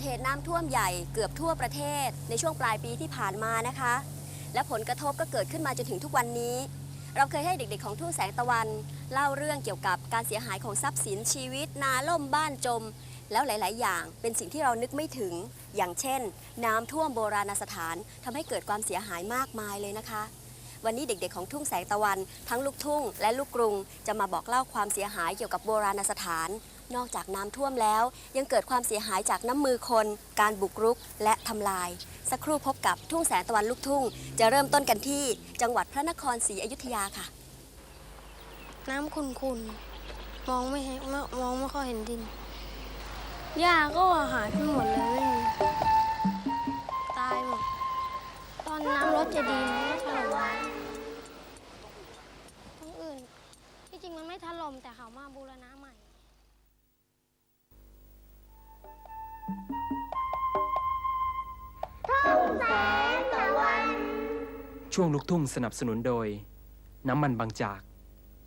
ดเหตุน้ำท่วมใหญ่เกือบทั่วประเทศ ในช่วงปลายปีที่ผ่านมานะคะ และผลกระทบก็เกิดขึ้นมาจนถึงทุกวันนี้ เราเคยให้เด็กๆของทุ่งแสงตะวัน เล่าเรื่องเกี่ยวกับการเสียหายของทรัพย์สินชีวิต นาล่มบ้านจม แล้วหลาย ๆ อย่างเป็นสิ่งที่เรานึกไม่ถึง อย่างเช่น น้ำท่วมโบราณสถานทำให้เกิดความเสียหายมากมายเลยนะคะวันนี้เด็กๆของทุ่งแสงตะวัน ทั้งลูกทุ่งและลูกกรุง จะมาบอกเล่าความเสียหายเกี่ยวกับโบราณสถาน นอกจากน้ำท่วมแล้ว ยังเกิดความเสียหายจากน้ำมือคน การบุกรุกและทำลาย สักครู่พบกับทุ่งแสงตะวันลูกทุ่ง จะเริ่มต้นกันที่จังหวัดพระนครศรีอยุธยาค่ะ น้ำขุ่นๆ มองไม่เห็นมองไม่ค่อยเห็นดิน หญ้าก็หายไปหมดเลยไม่มีตายหมด ตอนน้ำลดจะดีมันก็ถล่มมาตรงอื่น ที่จริงมันไม่ถล่มแต่เขามาบูรณะใหม่ ช่วงลูกทุ่งสนับสนุนโดย น้ำมันบางจาก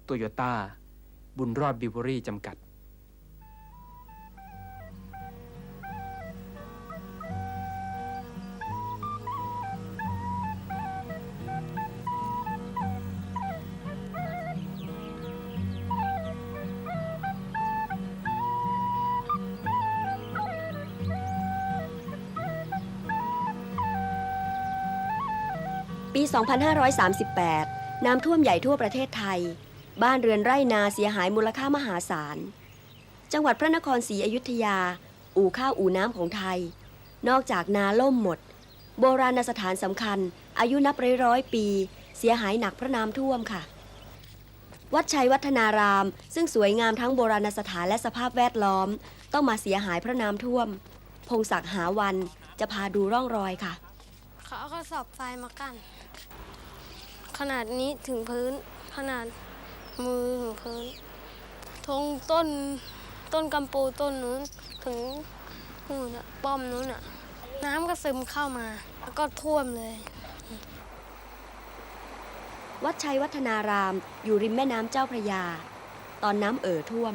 โตโยต้า บุญรอดบิวเวอรี่จำกัด 2538 น้ำท่วมใหญ่ทั่วประเทศไทย บ้านเรือนไร่นาเสียหายมูลค่ามหาศาล จังหวัดพระนครศรีอยุธยา อู่ข้าวอู่น้ำของไทย นอกจากนาล่มหมด โบราณสถานสำคัญ อายุนับร้อยร้อยปี เสียหายหนักเพราะน้ำท่วมค่ะ วัดชัยวัฒนาราม ซึ่งสวยงามทั้งโบราณสถานและสภาพแวดล้อม ต้องมาเสียหายเพราะน้ำท่วม พงศักดิ์หาวันจะพาดูร่องรอยค่ะ เขาเอากระสอบทรายมากั้น ขนาดนี้ถึงพื้น ขนาดมือถึงพื้นทงต้นต้นกำปูต้นนู้นถึงนู่นอะป้อมนู้นอะน้ำก็ซึมเข้ามา แล้วก็ท่วมเลย วัดชัยวัฒนารามอยู่ริมแม่น้ำเจ้าพระยา ตอนน้ำเอ่อท่วม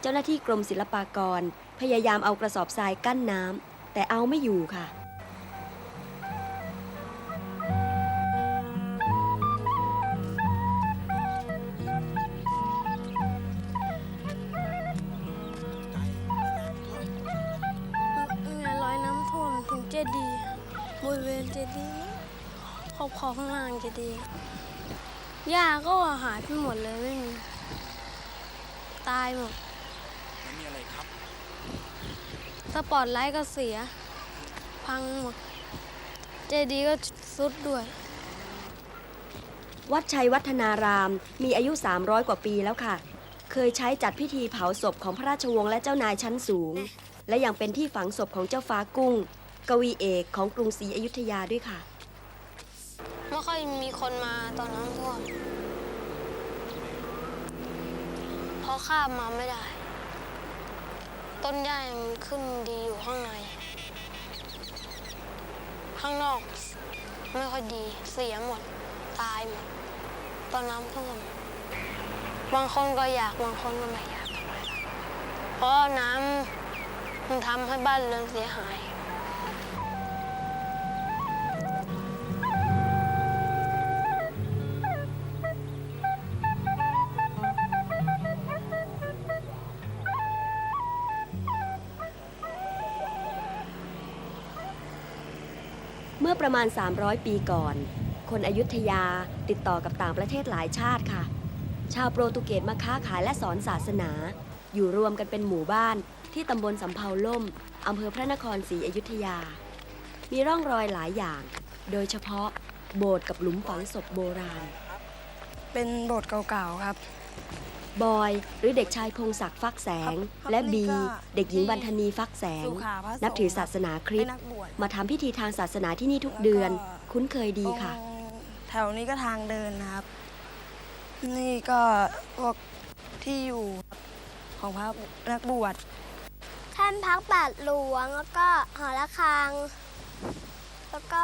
เจ้าหน้าที่กรมศิลปากร พยายามเอากระสอบทรายกั้นน้ำแต่เอาไม่อยู่ค่ะ อบข้างล่างเจดีย์หญ้าก็หายไปหมดเลยไม่มีตายหมดมันมีอะไรครับ สปอตไลท์ก็เสีย พังหมด เจดีย์ก็สุดด้วย วัดชัยวัฒนารามมีอายุ 300 กว่าปีแล้วค่ะ เคยใช้จัดพิธีเผาศพของพระราชวงศ์และเจ้านายชั้นสูง และยังเป็นที่ฝังศพของเจ้าฟ้ากุ้ง กวีเอกของกรุงศรีอยุธยาด้วยค่ะ ไม่ค่อยมีคนมาตอนน้ำท่วมเพราะข้ามมาไม่ได้ ต้นหญ้ามันขึ้นดีอยู่ข้างใน ข้างนอก ไม่ค่อยดีเสียหมด ตายหมด ตอนน้ำท่วม บางคนก็อยากบางคนก็ไม่อยาก เพราะน้ำมันทำให้บ้านเรือนเสียหาย มื่อประมาณ 300 ปีก่อน คนอยุธยาติดต่อกับต่างประเทศหลายชาติค่ะ ชาวโปรตุเกสมาค้าขายและสอนศาสนา อยู่รวมกันเป็นหมู่บ้านที่ตำบลสำเภาล่มอำเภอพระนครศรีอยุธยา มีร่องรอยหลายอย่าง โดยเฉพาะโบสถ์กับหลุมฝังศพโบราณ เป็นโบสถ์เก่าๆครับ บอย หรือเด็กชายพงศักดิ์ฟักแสงครับและบีนี่ก็เด็กหญิงบรรทนีฟักแสงสุขาพระสงฆ์นับถือศาสนาคริสเป็นต์นักบวชมาทำพิธีทางศาสนาที่นี่ทุกเดือน คุ้นเคยดีค่ะองแถวนี้ก็ทางเดินนะครับ นี่ก็พวกที่อยู่ของพระนักบวชท่านพักบาทหลวงแล้วก็หอระฆัง แล้วก็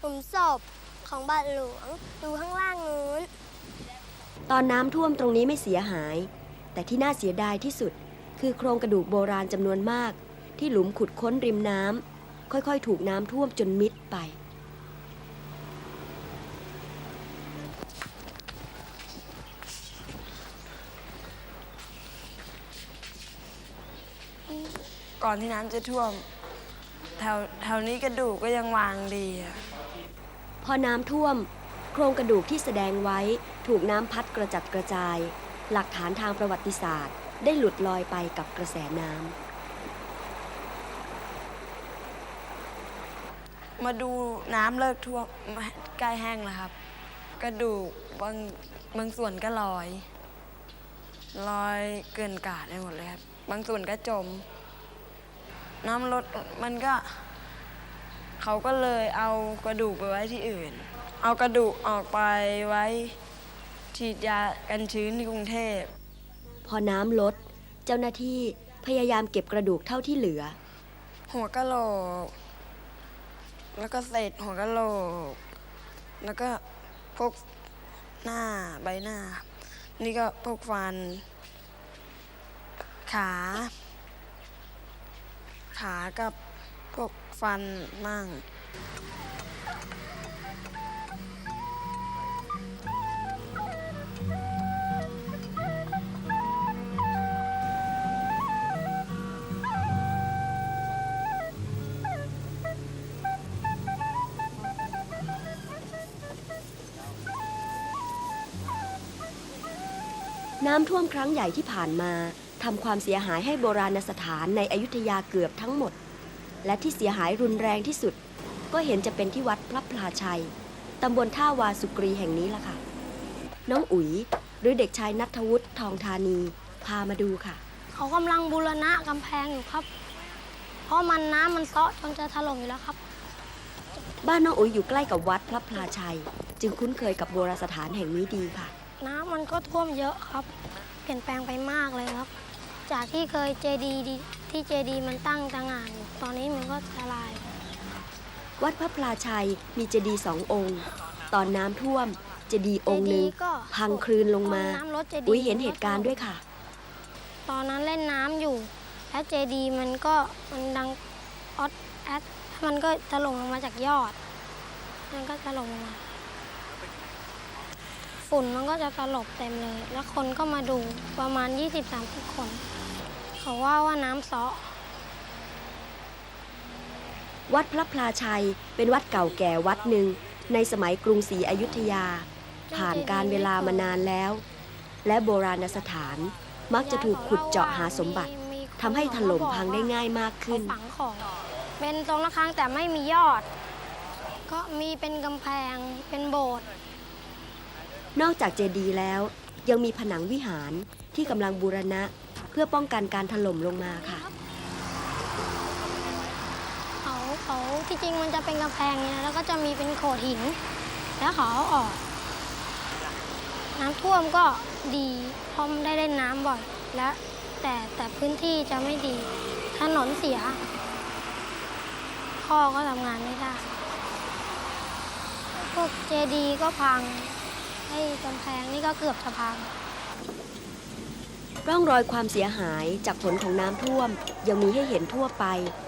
หลุมศพของบาทหลวงดูข้างล่างนู้น ตอนน้ำท่วมตรงนี้ไม่เสียหาย แต่ที่น่าเสียดายที่สุด คือโครงกระดูกโบราณจำนวนมาก ที่หลุมขุดค้นริมน้ำค่อยๆ ถูกน้ำท่วมจนมิดไป ก่อนที่น้ำจะท่วม แถวแถวนี้กระดูกก็ยังวางดีอะพอน้ำท่วม โครงกระดูกที่แสดงไว้ ถูกน้ำพัดกระจัดกระจาย หลักฐานทางประวัติศาสตร์ ได้หลุดลอยไปกับกระแสน้ำ มาดูน้ำเลิกท่วมใกล้แห้งแล้วครับ กระดูกบางบางส่วนก็ลอยลอยเกินกาดไปหมดเลยครับ บางส่วนก็จม น้ำลดมันก็ เขาก็เลยเอากระดูกไปไว้ที่อื่น เอากระดูกออกไปไว้ ฉีดยากันชื้นที่กรุงเทพ พอน้ำลด เจ้าหน้าที่พยายามเก็บกระดูกเท่าที่เหลือ หัวกะโหลก แล้วก็เศษหัวกะโหลก แล้วก็พวกหน้าใบหน้า นี่ก็พวกฟัน ขา ขากับพวกฟันมั่ง น้ำท่วมครั้งใหญ่ที่ผ่านมาทำความเสียหายให้โบราณสถานในอยุธยาเกือบทั้งหมด และที่เสียหายรุนแรงที่สุด ก็เห็นจะเป็นที่วัดพระพลาชัยตำบลท่าวาสุกรีแห่งนี้ล่ะค่ะ น้องอุ๋ยหรือเด็กชายนัทวุฒิทองธานี พามาดูค่ะ เขากำลังบูรณะกำแพงอยู่ครับ เพราะมันน้ำมันเซาะจนจะถล่มอยู่แล้วครับ บ้านน้องอุ๋ยอยู่ใกล้กับวัดพระพลาชัย จึงคุ้นเคยกับโบราณสถานแห่งนี้ดีค่ะ น้ำมันก็ท่วมเยอะครับ เปลี่ยนแปลงไปมากเลยครับ จากที่เคยเจดีที่เจดีมันตั้งตางานอยู่ตอนนี้มันก็ทลาย วัดพระพลาชัยมีเจดีย์สององค์ ตอนน้ำท่วมเจดีย์องค์หนึ่งเจดีย์ก็พังคลืนลงมาตอนน้ำลดเจดีย์อุ๋ยเห็นเหตุการณ์ด้วยค่ะ ตอนนั้นเล่นน้ำอยู่ แล้วเจดีย์มันก็มันดังออดแอดมันก็ถล่มลงมาจากยอด มันก็ถล่มลงมา ฝุ่นมันก็จะตลบเต็มเลย แล้วคนก็มาดูประมาณ 20-30 คน เขาว่าว่าน้ำเซาะวัดพระพลาชัยเป็นวัดเก่าแก่วัดหนึ่งในสมัยกรุงศรีอยุธยา ผ่านการเวลามานานแล้ว และโบราณสถานมักจะถูกขุดเจาะหาสมบัติทำให้ถล่มพังได้ง่ายมากขึ้นเขาฝังของ เป็นทรงระฆังแต่ไม่มียอด ก็มีเป็นกำแพงเป็นโบสถ์ นอกจากเจดีย์แล้ว ยังมีผนังวิหารที่กำลังบูรณะเพื่อป้องกันการถล่มลงมาค่ะ เขาเขาที่จริงมันจะเป็นกำแพงเนี่ยแล้วก็จะมีเป็นโขดหิน แล้วเขาเอาออก น้ำท่วมก็ดีเพราะได้เล่นน้ำบ่อย และแต่แต่พื้นที่จะไม่ดีถนนเสียพ่อก็ทำงานไม่ได้ พวกเจดีย์ก็พัง ให้กำแพงนี่ก็เกือบจะพัง ร่องรอยความเสียหายจากผลของน้ำท่วม ยังมีให้เห็นทั่วไป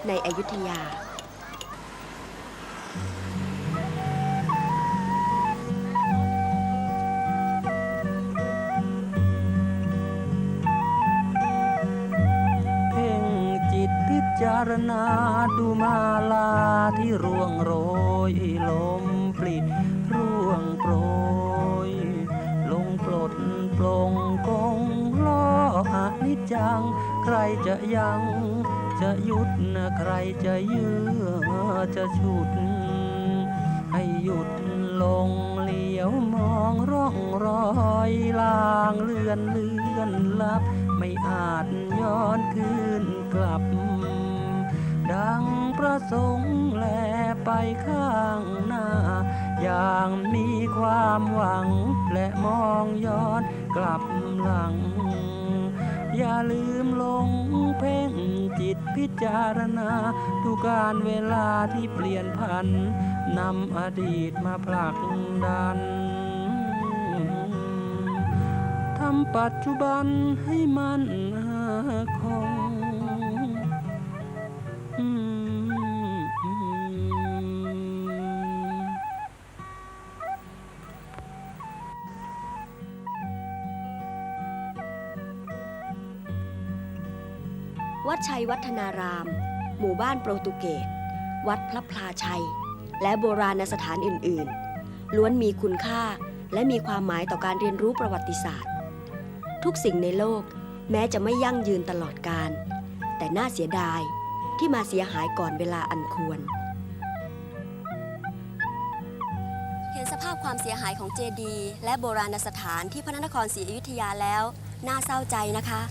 ในอยุธยา เพ่งจิตพิจารณาดูมาลาที่ร่วงโรยลม จัง ใครจะยัง จะหยุดนะใครจะยื้อจะฉุด ให้หยุดลงเลี้ยวมองร่องรอยลางเลือนเลือนลับ ไม่อาจย้อนคืนกลับ ดังประสงค์แลไปข้างหน้า อย่างมีความหวังและมองย้อนกลับหลัง อย่าลืมลงเพ่งจิตพิจารณาทุกการเวลาที่เปลี่ยนผันนำอดีตมาผลักดันทำปัจจุบันให้มัน ชัยวัฒนาราม หมู่บ้านโปรตุเกส วัดพระพลาชัย และโบราณสถานอื่นๆ ล้วนมีคุณค่าและมีความหมายต่อการเรียนรู้ประวัติศาสตร์ ทุกสิ่งในโลกแม้จะไม่ยั่งยืนตลอดกาลแต่น่าเสียดายที่มาเสียหายก่อนเวลาอันควร เห็นสภาพความเสียหายของเจดีย์และโบราณสถานที่พระนครศรีอยุธยาแล้ว น่าเศร้าใจนะคะ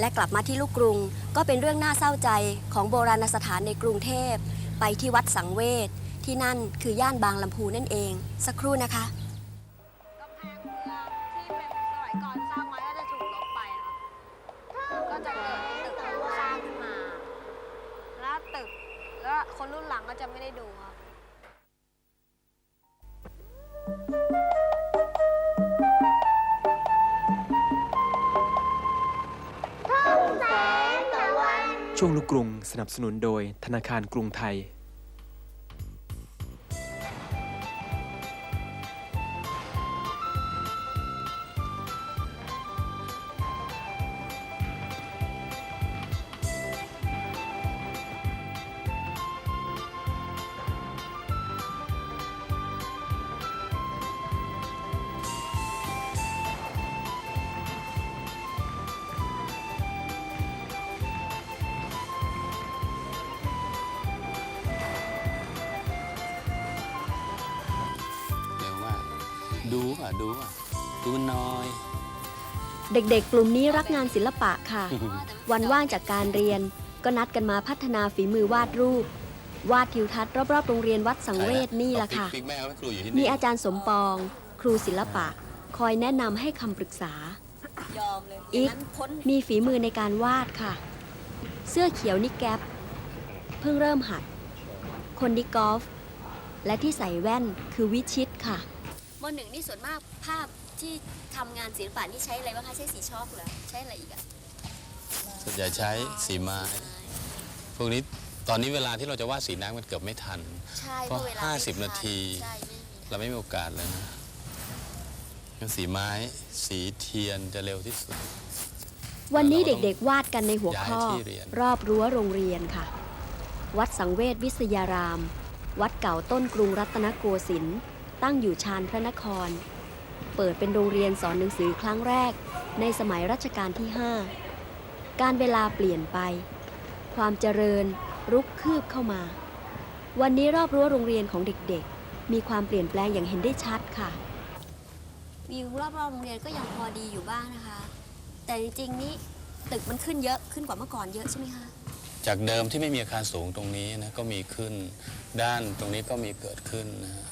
และกลับมาที่ลูกกรุง ก็เป็นเรื่องน่าเศร้าใจของโบราณสถานในกรุงเทพ ไปที่วัดสังเวชที่นั่นคือย่านบางลำพูนั่นเอง สักครู่นะคะกำแพงเมืองที่เป็นสมัยก่อนสร้างไว้ก็จะถูกลบไปครับก็จะเกิดตึกสร้างขึ้นมาแล้วตึกแล้วคนรุ่นหลังก็จะไม่ได้ดูครับ ช่วงลูกกรุงสนับสนุนโดยธนาคารกรุงไทย อะดูอะดูหน้อย เด็กๆ กลุ่มนี้รักงานศิลปะค่ะ วันว่างจากการเรียนก็นัดกันมาพัฒนาฝีมือวาดรูป วาดทิวทัศน์รอบๆโรงเรียนวัดสังเวชนี่แหละค่ะ ปิ๊กแม่เขาไม่ครูอยู่ที่มีนี่อาจารย์สมปอง ครูศิลปะ คอยแนะนำให้คำปรึกษาอีกมีฝีมือในการวาดค่ะ เสื้อเขียวนี่แก๊ปเพิ่งเริ่มหัด คนนี่กอล์ฟและที่ใส่แว่นคือวิชิตค่ะ มหนึ่งนี่ส่วนมากภาพที่ทำงานศิลปะนี่ใช้อะไรบ้างคะใช้สีช็อกเหรอใช้อะไรอีกอะส่วนใหญ่ใช้สีไม้พวกนี้ตอนนี้เวลาที่เราจะวาดสีน้ำมันเกือบไม่ทัน ใช่เพราะเวลห้าไม่สิบทันาที ใช่ไม่มีเราไม่มีโอกาสเลยนะงั้นสีไม้ สีเทียนจะเร็วที่สุด วันนี้เด็กๆ วาดกันในหัวข้อ ย้ายที่เรียน รอบรั้วโรงเรียนค่ะ วัดสังเวชวิทยาราม วัดเก่าต้นกรุงรัตนโกสินทร์ ตั้งอยู่ชานพระนคร เปิดเป็นโรงเรียนสอนหนังสือครั้งแรก ในสมัยรัชกาลที่ 5 การเวลาเปลี่ยนไป ความเจริญรุกคืบเข้ามา วันนี้รอบรั้วโรงเรียนของเด็กๆ มีความเปลี่ยนแปลงอย่างเห็นได้ชัดค่ะ วิวรอบๆโรงเรียนก็ยังพอดีอยู่บ้างนะคะ แต่จริงๆนี่ตึกมันขึ้นเยอะขึ้นกว่าเมื่อก่อนเยอะใช่ไหมคะ จากเดิมที่ไม่มีอาคารสูงตรงนี้นะก็มีขึ้น ด้านตรงนี้ก็มีเกิดขึ้นนะฮะ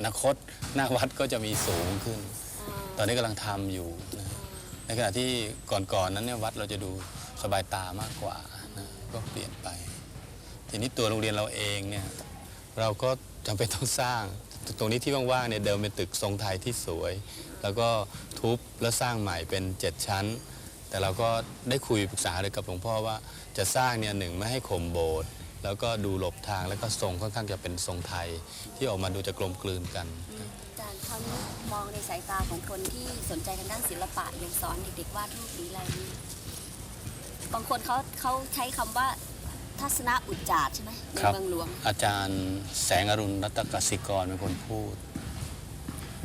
อนาคตหน้าวัดก็จะมีสูงขึ้น ตอนนี้กำลังทำอยู่นะในขณะที่ก่อนๆนั้นเนี่ยวัดเราจะดูสบายตามากกว่านะก็เปลี่ยนไป ทีนี้ตัวโรงเรียนเราเองเนี่ยเราก็จำเป็นต้องสร้าง ตรงนี้ที่ว่างๆเนี่ยเดิมเป็นตึกทรงไทยที่สวย แล้วก็ทุบแล้วสร้างใหม่เป็นเจ็ดชั้น แต่เราก็ได้คุยปรึกษาเลยกับหลวงพ่อว่าจะสร้างเนี่ยหนึ่งไม่ให้ข่มโบสถ์ แล้วก็ดูหลบทางแล้วก็ทรงค่อนข้างจะเป็นทรงไทย ที่ออกมาดูจะกลมกลืนกัน อาจารย์คราวนี้มองในสายตาของคนที่สนใจทางด้านศิลปะอย่างสอนเด็กๆวาดรูปหรืออะไรนี่บางคนเขาเขาใช้คำว่าทัศนอุจจาร์ใช่ไหมในครับ เมืองหลวง อาจารย์แสงอรุณรัตนกสิกรเป็นคนพูด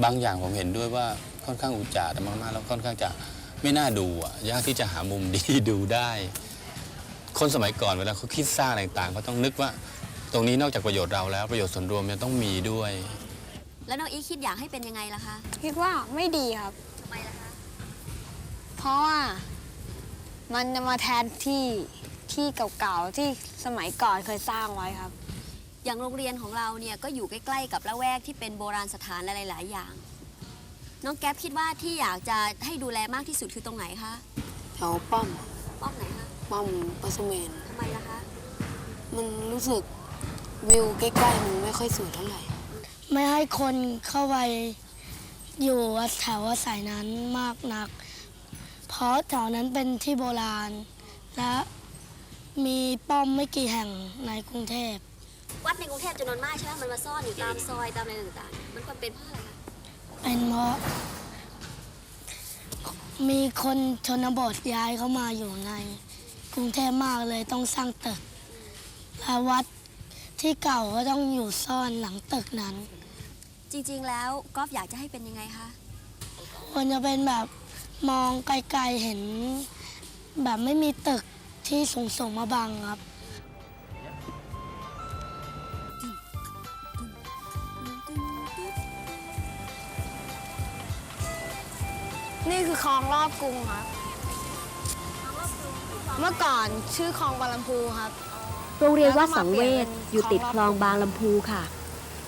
บางอย่างผมเห็นด้วยว่าค่อนข้างอุจจาระมากๆแล้วค่อนข้างจะไม่น่าดูอะยากที่จะหามุมดี ดูได้ คนสมัยก่อนเวลาเขาคิดสร้างอะไรต่างๆเขาต้องนึกว่า ตรงนี้นอกจากประโยชน์เราแล้วประโยชน์ส่วนรวมยังต้องมีด้วย แล้วน้องอีคิดอยากให้เป็นยังไงล่ะคะคิดว่าไม่ดีครับ ทำไมล่ะคะเพราะว่ามันจะมาแทนที่ที่เก่าๆที่สมัยก่อนเคยสร้างไว้ครับ อย่างโรงเรียนของเราเนี่ยก็อยู่ใกล้ๆกับละแวกที่เป็นโบราณสถานอะไรหลายอย่าง น้องแก๊ปคิดว่าที่อยากจะให้ดูแลมากที่สุดคือตรงไหนคะ แถวป้อมป้อ มไหนคะป้อมปัสเมน ทำไมล่ะคะ มันรู้สึกวิวใกล้ๆมันไม่ค่อยสวยเท่าไหร่ ไม่ให้คนเข้าไปอยู่แถวอาศัยนั้นมากนัก เพราะแถวนั้นเป็นที่โบราณ และมีป้อมไม่กี่แห่งในกรุงเทพ วัดในกรุงเทพจำนวนมากใช่ไหมมันมาซ่อนอยู่ตามซอยตามอะไรต่างๆ มันควรเป็นเพราะอะไรคะเป็นเพราะ มีคนชนบทย้ายเข้ามาอยู่ใน กรุงเทพมากเลยต้องสร้างตึกและวัดที่เก่าก็ต้องอยู่ซ่อนหลังตึกนั้น จริงๆ แล้วกอล์ฟอยากจะให้เป็นยังไงคะควรจะเป็นแบบมองไกลๆเห็น แบบไม่มีตึกที่สูงๆมาบังครับนี่คือคลองรอบกรุงครับ เมื่อก่อนชื่อคลองบางลำพูครับ โรงเรียนวัดสังเวชอยู่ติดคลองบางลำพูค่ะ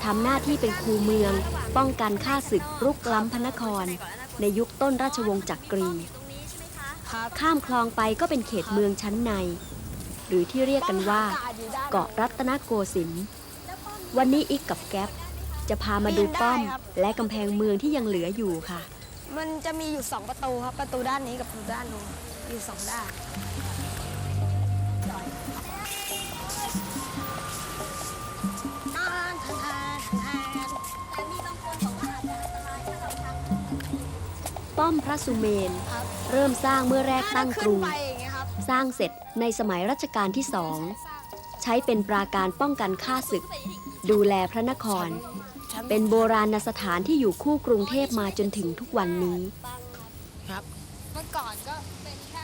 ทำหน้าที่เป็นคูเมือง ป้องกันข้าศึกรุกล้ำพระนคร ในยุคต้นราชวงศ์จักกรี ข้ามคลองไปก็เป็นเขตเมืองชั้นใน หรือที่เรียกกันว่า เกาะรัตนโกสินทร์วันนี้อีกกับแก๊ปจะพามาดูป้อมและกำแพงเมืองที่ยังเหลืออยู่ค่ะ มันจะมีอยู่สองประตูครับ ประตูด้านนี้กับประตูด้านนู้นอยู่สองด้าน ระสุเมนเริ่มสร้างเมื่อแรกตั้งกรุง ถ้าขึ้นไปอย่างเงี้ยครับสร้างเสร็จในสมัยรัชกาลที่สอง ใช้เป็นปราการป้องกันข้าศึก ดูแลพระนครเป็นโบราณสถานที่อยู่คู่กรุงเทพมาจนถึงทุกวันนี้เมื่อก่อนก็เป็นแค่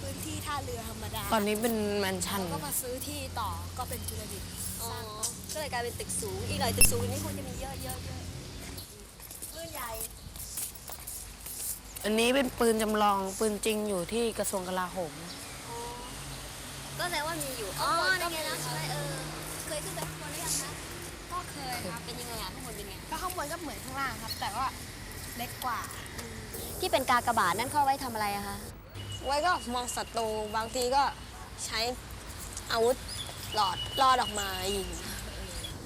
พื้นที่ท่าเรือธรรมดาตอนนี้เป็นแมนชั่น ก็มาซื้อที่ต่อก็เป็นจุลดิตก็เลยกลายเป็นตึกสูง อีกหน่อยตึกสูงนี้ควรจะมีเยอะเยอะเยอะรุ่นใหญ่ อันนี้เป็นปืนจำลองปืนจริงอยู่ที่กระทรวงกลาโหม ก็แสดงว่ามีอยู่อ๋อนี่ไงนะใช่ไหมเออ เคยขึ้นไปข้างบนหรือยังคะก็เคยครับเป็นยังไงอะข้างบนเป็นไงก็ข้างบนก็เหมือนข้างล่างครับ แต่ว่าเล็กกว่า ที่เป็นกากบาทนั่นเข้าไว้ทำอะไรอะคะไว้ก็มองศัตรูบางทีก็ใช้อาวุธหลอดลอดออกมายิง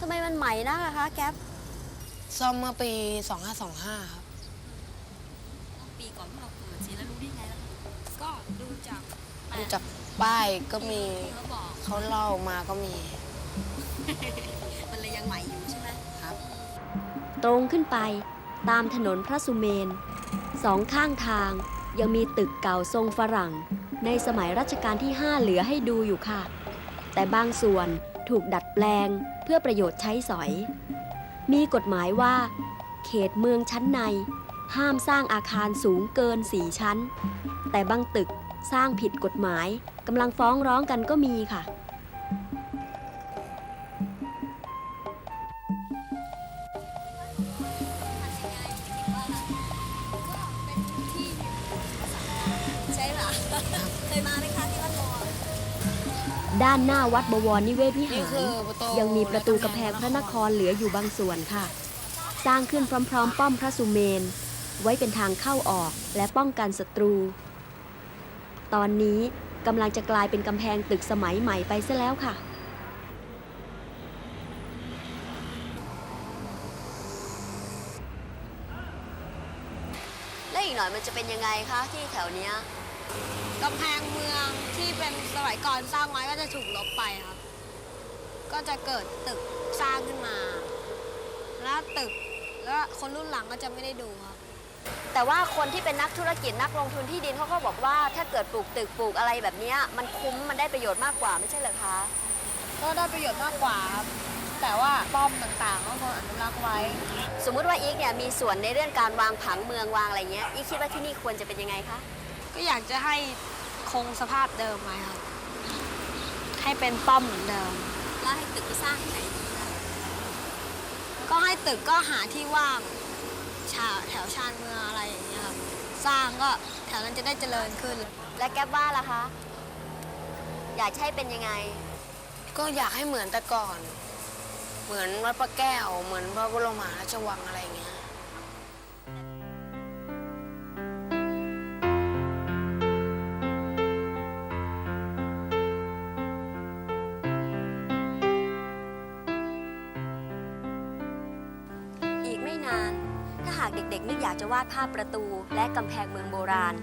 ทำไมมันใหม่นักอะคะแก๊ปซ่อมเมื่อปี 2525 ครับ ปีก่อนที่เราเกิดสิแล้วรู้ได้ไงล่ะ ก็ ดูจากดูจากป้ายก็มีเขาบอกเขาเล่ามาก็มี มันเลยยังใหม่อยู่ใช่ไหมครับ ตรงขึ้นไปตามถนนพระสุเมนสองข้างทางยังมีตึกเก่าทรงฝรั่ง ในสมัยรัชกาลที่ 5 เหลือให้ดูอยู่ค่ะ แต่บางส่วนถูกดัดแปลงเพื่อประโยชน์ใช้สอย มีกฎหมายว่า เขตเมืองชั้นใน ห้ามสร้างอาคารสูงเกิน4ชั้น แต่บางตึกสร้างผิดกฎหมายกำลังฟ้องร้องกันก็มีค่ะ ใช่ป่ะเคยมาไหมคะที่วัดบวรด้านหน้าวัดบวรนิเวศวินี่หารคือประตูยังมีประตูกำแพงพระนครเหลืออยู่บางส่วนค่ะ สร้างขึ้นพร้อมๆ ป้อมพระสุเมน ไว้เป็นทางเข้าออกและป้องกันศัตรู ตอนนี้กำลังจะกลายเป็นกำแพงตึกสมัยใหม่ไปซะแล้วค่ะ และอีกหน่อยมันจะเป็นยังไงคะที่แถวเนี้ยกำแพงเมืองที่เป็นสมัยก่อนสร้างไว้ก็จะถูกลบไปครับ ก็จะเกิดตึกสร้างขึ้นมา แล้วตึกแล้วคนรุ่นหลังก็จะไม่ได้ดูครับ แต่ว่าคนที่เป็นนักธุรกิจนักลงทุนที่ดินเขาก็บอกว่าถ้าเกิดปลูกตึกปลูกอะไรแบบเนี้ยมันคุ้มมันได้ประโยชน์มากกว่าไม่ใช่เหรอคะก็ได้ประโยชน์มากกว่าครับแต่ว่าป้อมต่างๆก็ควรอนุรักษ์ไว้ สมมุติว่าอีกเนี่ยมีส่วนในเรื่องการวางผังเมืองวางอะไรเงี้ยอีกคิดว่าที่นี่ควรจะเป็นยังไงคะก็อยากจะให้คงสภาพเดิมไว้ครับให้เป็นป้อมเหมือนเดิม แล้วให้ตึกไปสร้างที่ไหนดีคะก็ให้ตึกก็หาที่ว่าง ชาแถวชานเมืองอะไรอย่างเงี้ยครับสร้างก็แถวนั้นจะได้เจริญขึ้น และแก๊บว่าล่ะคะ อยากจะให้เป็นยังไง ก็อยากให้เหมือนแต่ก่อน เหมือนวัดพระแก้ว เหมือนพระบรมมหาราชวังอะไรอย่างเงี้ย อยากจะวาดภาพประตูและกำแพงเมืองโบราณ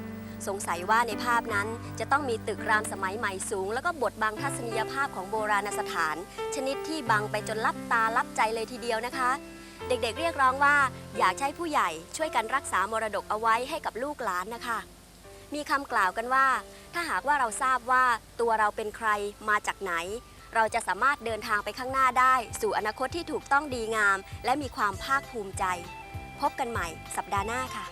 สงสัยว่าในภาพนั้นจะต้องมีตึกรามสมัยใหม่สูง แล้วก็บทบังทัศนียภาพของโบราณสถาน ชนิดที่บังไปจนลับตาลับใจเลยทีเดียวนะคะ เด็กๆเรียกร้องว่าอยากใช้ผู้ใหญ่ช่วยกันรักษามรดกเอาไว้ให้กับลูกหลานนะคะมีคำกล่าวกันว่า ถ้าหากว่าเราทราบว่าตัวเราเป็นใครมาจากไหน เราจะสามารถเดินทางไปข้างหน้าได้ สู่อนาคตที่ถูกต้องดีงาม และมีความภาคภูมิใจ พบกันใหม่สัปดาห์หน้าค่ะ